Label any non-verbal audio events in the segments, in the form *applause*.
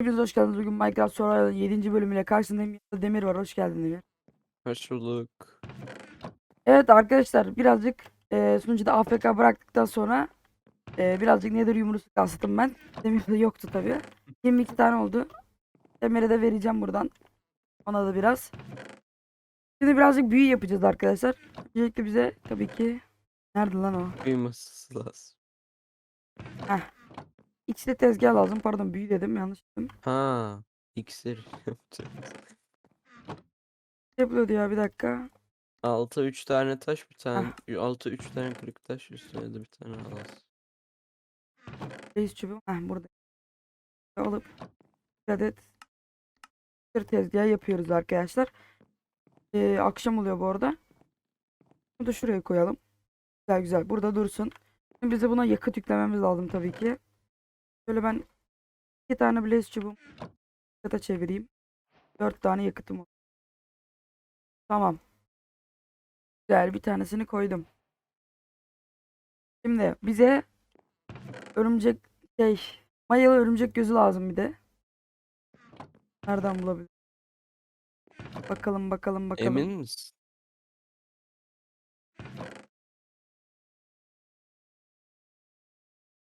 Hepiniz hoş geldiniz. Bugün Minecraft Survival'ın 7. bölümüyle karşısındayım. Yanımda Demir var. Hoş geldin Demir. Hoş bulduk. Evet arkadaşlar birazcık e, sunucuda AFK bıraktıktan sonra e, birazcık Nether yumrusu kastım ben. Demir de yoktu tabii. 22 tane oldu. Demir'e de vereceğim buradan. Ona da biraz. Şimdi birazcık büyü yapacağız arkadaşlar. Öncelikle bize tabii ki Nerede lan o? Kıyması lazım. İkisi de tezgah lazım. Pardon büyü dedim. Yanlış dedim. Ha, iksir *laughs* yapacağız. Yapılıyordu ya bir dakika. Alta 3 tane taş, bir tane. Alta 3 tane kırık taş, üstüne de bir tane alas. Reis çubuğu. Heh burada. Alıp bir adet bir tezgah yapıyoruz arkadaşlar. Ee, akşam oluyor bu arada. Bunu da şuraya koyalım. Güzel güzel. Burada dursun. Şimdi bize buna yakıt yüklememiz lazım tabii ki. Şöyle ben iki tane blaze çubuğum yakıta çevireyim. Dört tane yakıtım oldu. Tamam. Güzel bir tanesini koydum. Şimdi bize örümcek şey mayalı örümcek gözü lazım bir de. Nereden bulabilirim? Bakalım bakalım bakalım. Emin misin?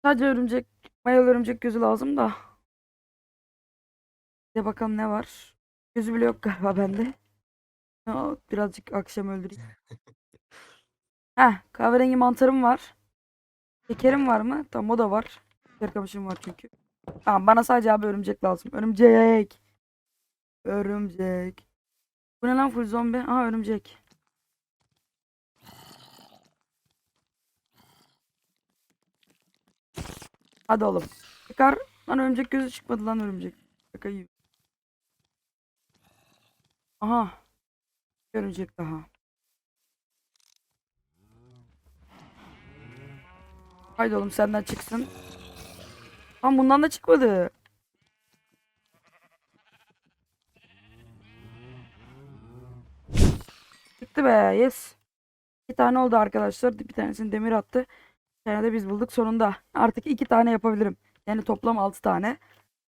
Sadece örümcek mayalı örümcek gözü lazım da. Bir de bakalım ne var. Gözü bile yok galiba bende. Birazcık akşam öldüreyim. *laughs* Heh, kahverengi mantarım var. Şekerim var mı? Tamam o da var. Şeker kamışım var çünkü. Tamam bana sadece abi örümcek lazım. Örümcek. Örümcek. Bu ne lan full zombi? Aha örümcek. Hadi oğlum. Çıkar. Lan örümcek gözü çıkmadı lan örümcek. Şaka gibi. Aha. Bir Örümcek daha. Haydi oğlum senden çıksın. Lan bundan da çıkmadı. Çıktı be yes. İki tane oldu arkadaşlar. Bir tanesini demir attı. Tane de biz bulduk sonunda. Artık iki tane yapabilirim. Yani toplam altı tane.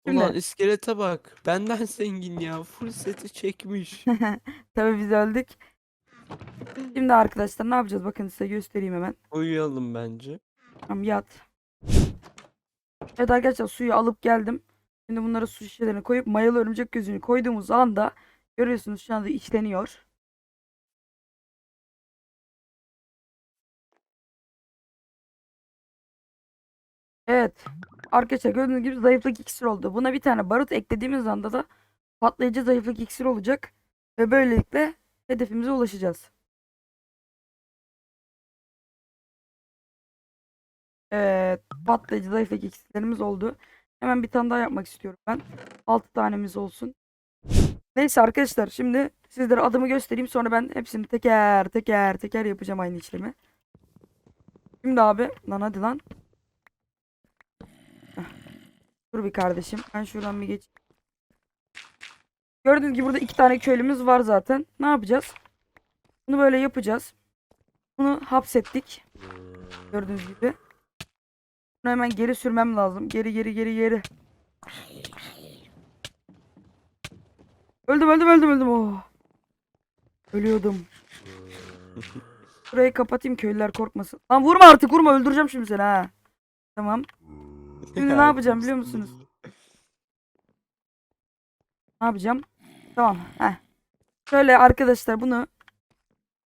Şimdi- Ulan iskelete bak. Benden zengin ya. Full seti çekmiş. *laughs* Tabii biz öldük. Şimdi arkadaşlar ne yapacağız? Bakın size göstereyim hemen. Uyuyalım bence. Tamam yat. Evet arkadaşlar suyu alıp geldim. Şimdi bunları su şişelerine koyup mayalı örümcek gözünü koyduğumuz anda görüyorsunuz şu anda içleniyor. Evet. Arkadaşlar gördüğünüz gibi zayıflık iksir oldu. Buna bir tane barut eklediğimiz anda da patlayıcı zayıflık iksir olacak. Ve böylelikle hedefimize ulaşacağız. Evet, patlayıcı zayıflık iksirlerimiz oldu. Hemen bir tane daha yapmak istiyorum ben. 6 tanemiz olsun. Neyse arkadaşlar şimdi sizlere adımı göstereyim sonra ben hepsini teker teker teker yapacağım aynı işlemi. Şimdi abi lan hadi lan. Dur bir kardeşim ben şuradan bir geç. Gördüğünüz gibi burada iki tane köylümüz var zaten. Ne yapacağız? Bunu böyle yapacağız. Bunu hapsettik. Gördüğünüz gibi. Bunu hemen geri sürmem lazım. Geri geri geri geri. Öldüm öldüm öldüm öldüm. Oh. Ölüyordum. Burayı kapatayım köylüler korkmasın. Lan vurma artık vurma öldüreceğim şimdi seni ha. Tamam. Şimdi ne yapacağım biliyor musunuz? Ne yapacağım? Tamam. Heh. Şöyle arkadaşlar bunu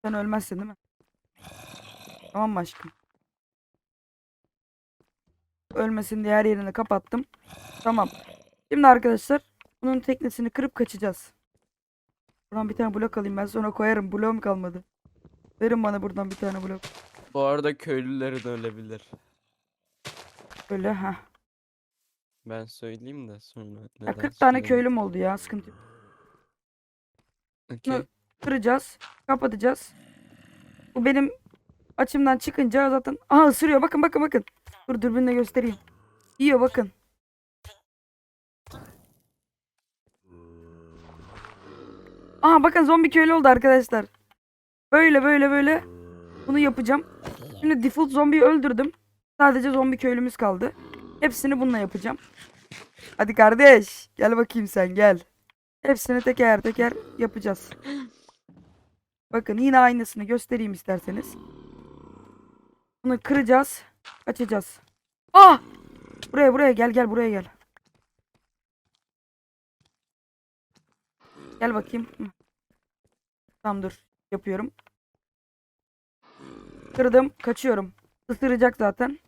sen ölmezsin değil mi? Tamam mı aşkım? Ölmesin diye her yerini kapattım. Tamam. Şimdi arkadaşlar bunun teknesini kırıp kaçacağız. Buradan bir tane blok alayım ben sonra koyarım. Bloğum kalmadı. Verin bana buradan bir tane blok. Bu arada köylülerin ölebilir. Böyle ha. Ben söyleyeyim de sonra neden 40 tane söyleyeyim. köylüm oldu ya sıkıntı. yok. Okey. Kıracağız. Kapatacağız. Bu benim açımdan çıkınca zaten aha ısırıyor. Bakın bakın bakın. Dur dürbünle göstereyim. Yiyor bakın. Aha bakın zombi köylü oldu arkadaşlar. Böyle böyle böyle. Bunu yapacağım. Şimdi default zombiyi öldürdüm. Sadece zombi köylümüz kaldı. Hepsini bununla yapacağım. Hadi kardeş. Gel bakayım sen gel. Hepsini teker teker yapacağız. Bakın yine aynısını göstereyim isterseniz. Bunu kıracağız. Açacağız. Ah! Buraya buraya gel gel buraya gel. Gel bakayım. Tamam dur. Yapıyorum. Kırdım. Kaçıyorum. Isıracak zaten.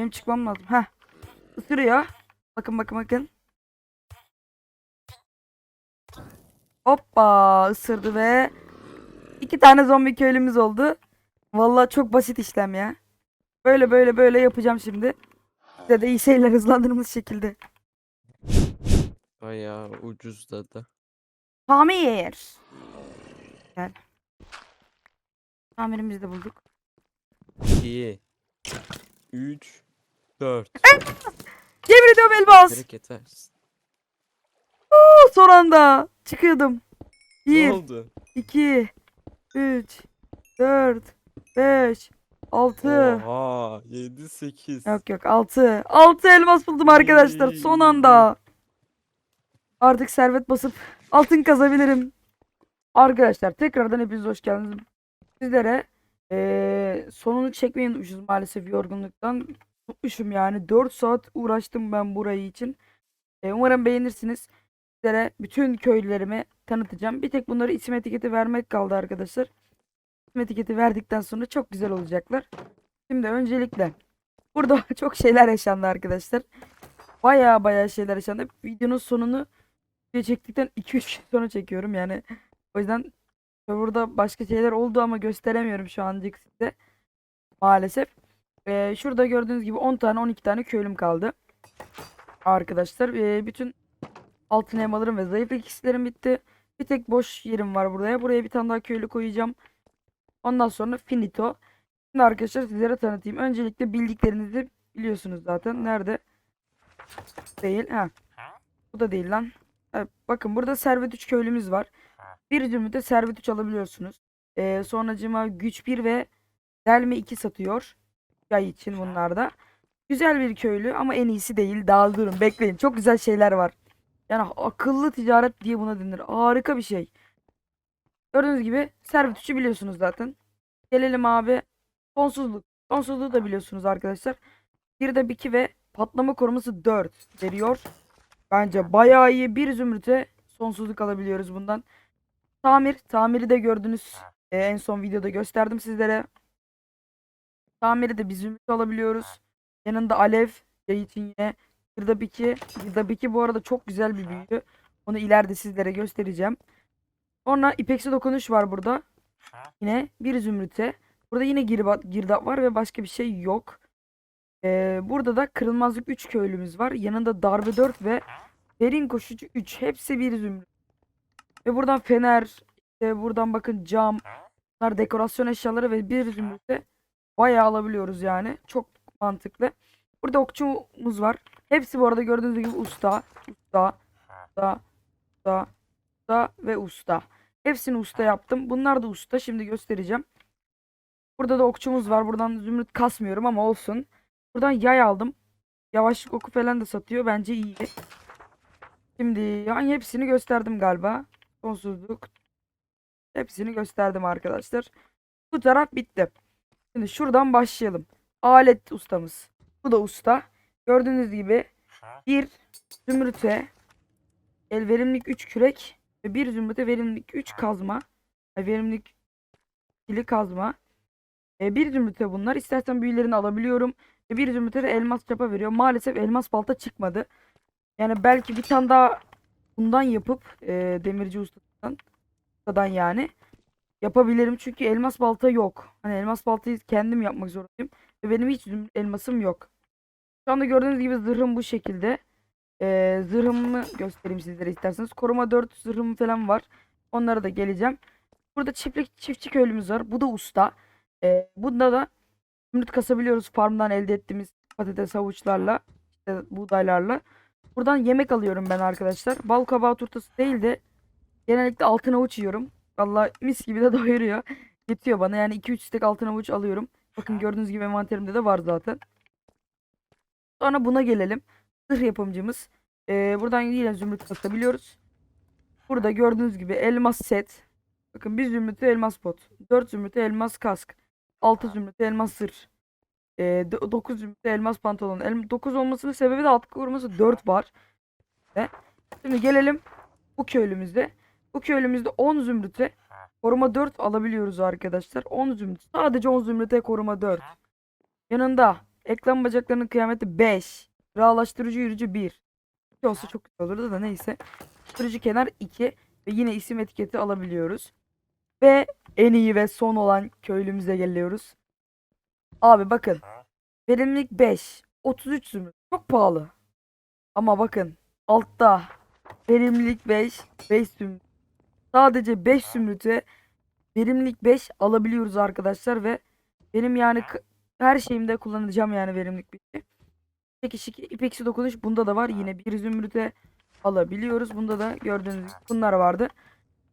Benim çıkmam lazım. Heh. Isırıyor. Bakın bakın bakın. Hoppa ısırdı ve iki tane zombi köylümüz oldu. Vallahi çok basit işlem ya. Böyle böyle böyle yapacağım şimdi. Size de iyi şeyler hızlandırılmış şekilde. Bayağı ucuzladı. Tamir. Gel. Tamirimizi de bulduk. 2 3 4 Yemin ediyorum. Hareket versin. Oo, Son anda çıkıyordum. Ne 1, oldu? 2, 3, 4, 5, 6. Oha 7 8 Yok yok 6. 6 elmas buldum arkadaşlar son anda. Artık servet basıp altın kazabilirim. Arkadaşlar tekrardan hepiniz hoş geldiniz. Sizlere eee, sonunu çekmeyi unutmuşuz maalesef yorgunluktan. Unutmuşum yani 4 saat uğraştım ben burayı için. E, umarım beğenirsiniz. Sizlere bütün köylülerimi tanıtacağım. Bir tek bunları isim etiketi vermek kaldı arkadaşlar. İsim etiketi verdikten sonra çok güzel olacaklar. Şimdi öncelikle Burada *laughs* çok şeyler yaşandı arkadaşlar. Baya baya şeyler yaşandı. Videonun sonunu video çektikten 2-3 gün sonra çekiyorum yani. O yüzden burada başka şeyler oldu ama gösteremiyorum şu anlık size. Maalesef. Ee, şurada gördüğünüz gibi 10 tane 12 tane köylüm kaldı. Arkadaşlar ee, bütün altın elmalarım ve zayıf ikisilerim bitti. Bir tek boş yerim var buraya. Buraya bir tane daha köylü koyacağım. Ondan sonra finito. Şimdi arkadaşlar sizlere tanıtayım. Öncelikle bildiklerinizi biliyorsunuz zaten. Nerede? Değil. Ha. Bu da değil lan. Evet, bakın burada servet 3 köylümüz var. Bir zümrüte servet 3 alabiliyorsunuz. Ee, sonracıma güç 1 ve delme 2 satıyor. Yay için bunlarda. Güzel bir köylü ama en iyisi değil. Daha durun bekleyin. Çok güzel şeyler var. Yani akıllı ticaret diye buna denir. Harika bir şey. Gördüğünüz gibi servet 3'ü biliyorsunuz zaten. Gelelim abi Sonsuzluk. Sonsuzluğu da biliyorsunuz arkadaşlar. Bir de 2 ve patlama koruması 4 veriyor. Bence bayağı iyi. Bir zümrüte sonsuzluk alabiliyoruz bundan. Tamir. Tamiri de gördünüz. Ee, en son videoda gösterdim sizlere. Tamiri de bir zümrüt alabiliyoruz. Yanında alev. İçin yine. Bir de 2. Bir de 2 bu arada çok güzel bir büyü. Onu ileride sizlere göstereceğim. Sonra ipeksi dokunuş var burada. Yine bir zümrüte. Burada yine girba- girdap var ve başka bir şey yok. Ee, burada da kırılmazlık 3 köylümüz var. Yanında darbe 4 ve derin koşucu 3. Hepsi bir zümrüt. Ve buradan fener, işte buradan bakın cam. Bunlar dekorasyon eşyaları ve bir zümrütte bayağı alabiliyoruz yani. Çok mantıklı. Burada okçumuz var. Hepsi bu arada gördüğünüz gibi usta, usta, usta, usta, usta ve usta. Hepsini usta yaptım. Bunlar da usta. Şimdi göstereceğim. Burada da okçumuz var. Buradan zümrüt kasmıyorum ama olsun. Buradan yay aldım. Yavaşlık oku falan da satıyor. Bence iyi. Şimdi yani hepsini gösterdim galiba. Sonsuzluk. Hepsini gösterdim arkadaşlar. Bu taraf bitti. Şimdi şuradan başlayalım. Alet ustamız. Bu da usta. Gördüğünüz gibi bir zümrüte el verimlilik 3 kürek ve bir zümrüte verimlilik 3 kazma. Verimlilik ikili kazma. E, bir zümrüte bunlar. İstersen büyülerini alabiliyorum. E, bir zümrüte de elmas çapa veriyor. Maalesef elmas balta çıkmadı. Yani belki bir tane daha bundan yapıp e, demirci ustadan ustadan yani yapabilirim. Çünkü elmas balta yok. Hani elmas baltayı kendim yapmak zorundayım. Ve benim hiç elmasım yok. Şu anda gördüğünüz gibi zırhım bu şekilde. E, zırhımı göstereyim sizlere isterseniz. Koruma 4 zırhım falan var. Onlara da geleceğim. Burada çiftlik çiftçi köylümüz var. Bu da usta. Ee, bunda da zümrüt kasabiliyoruz farmdan elde ettiğimiz patates havuçlarla, işte buğdaylarla. Buradan yemek alıyorum ben arkadaşlar. Bal kabağı turtası değil de genellikle altın havuç yiyorum. Vallahi mis gibi de *laughs* doyuruyor. Yetiyor bana yani 2-3 stek altın havuç alıyorum. Bakın gördüğünüz gibi envanterimde de var zaten. Sonra buna gelelim. Zırh yapımcımız. Ee, buradan yine zümrüt kasabiliyoruz. Burada gördüğünüz gibi elmas set. Bakın bir zümrütü elmas pot. 4 zümrütü elmas kask. 6 zümrütü elmas zırh. Ee, 9 zümrütü elmas pantolon. El 9 olmasının sebebi de alt koruması 4 var. Ve şimdi gelelim bu köylümüzde. Bu köylümüzde 10 zümrüte koruma 4 alabiliyoruz arkadaşlar. 10 zümrüt. Sadece 10 zümrüte koruma 4. Yanında ekran bacaklarının kıyameti 5. Rağlaştırıcı yürücü 1. 2 olsa çok güzel olurdu da neyse. Sürücü kenar 2 ve yine isim etiketi alabiliyoruz. Ve en iyi ve son olan köylümüze geliyoruz. Abi bakın. Verimlilik 5. 33 zümrüt. Çok pahalı. Ama bakın altta verimlilik 5. 5 zümrüt. Sadece 5 zümrüte verimlilik 5 alabiliyoruz arkadaşlar ve benim yani her şeyimde kullanacağım yani verimlilik 5'i. Çekiş 2 ipeksi dokunuş bunda da var. Yine bir zümrüte alabiliyoruz. Bunda da gördüğünüz gibi bunlar vardı.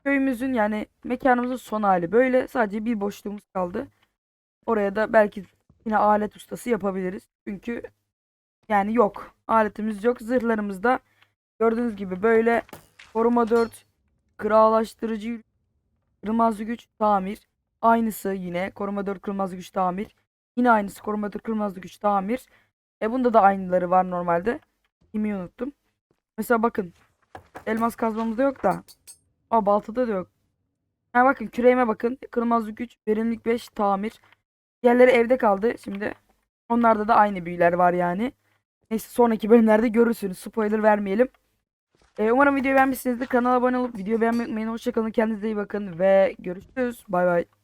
Köyümüzün yani mekanımızın son hali böyle. Sadece bir boşluğumuz kaldı. Oraya da belki yine alet ustası yapabiliriz. Çünkü yani yok. Aletimiz yok. Zırhlarımız da gördüğünüz gibi böyle koruma 4, krallaştırıcı yürü- kırılmaz güç tamir. Aynısı yine koruma 4 kırılmaz güç tamir. Yine aynısı koruma 4 kırılmaz güç tamir. E bunda da aynıları var normalde. Kimi unuttum. Mesela bakın. Elmas kazmamızda yok da. Aa baltada da yok. Ha bakın küreğime bakın. Kırılmazlık güç, verimlilik 5, tamir. Diğerleri evde kaldı. Şimdi onlarda da aynı büyüler var yani. Neyse sonraki bölümlerde görürsünüz. Spoiler vermeyelim. Ee, umarım videoyu beğenmişsinizdir. Kanala abone olup videoyu beğenmeyi unutmayın. Hoşçakalın. Kendinize iyi bakın ve görüşürüz. Bay bay.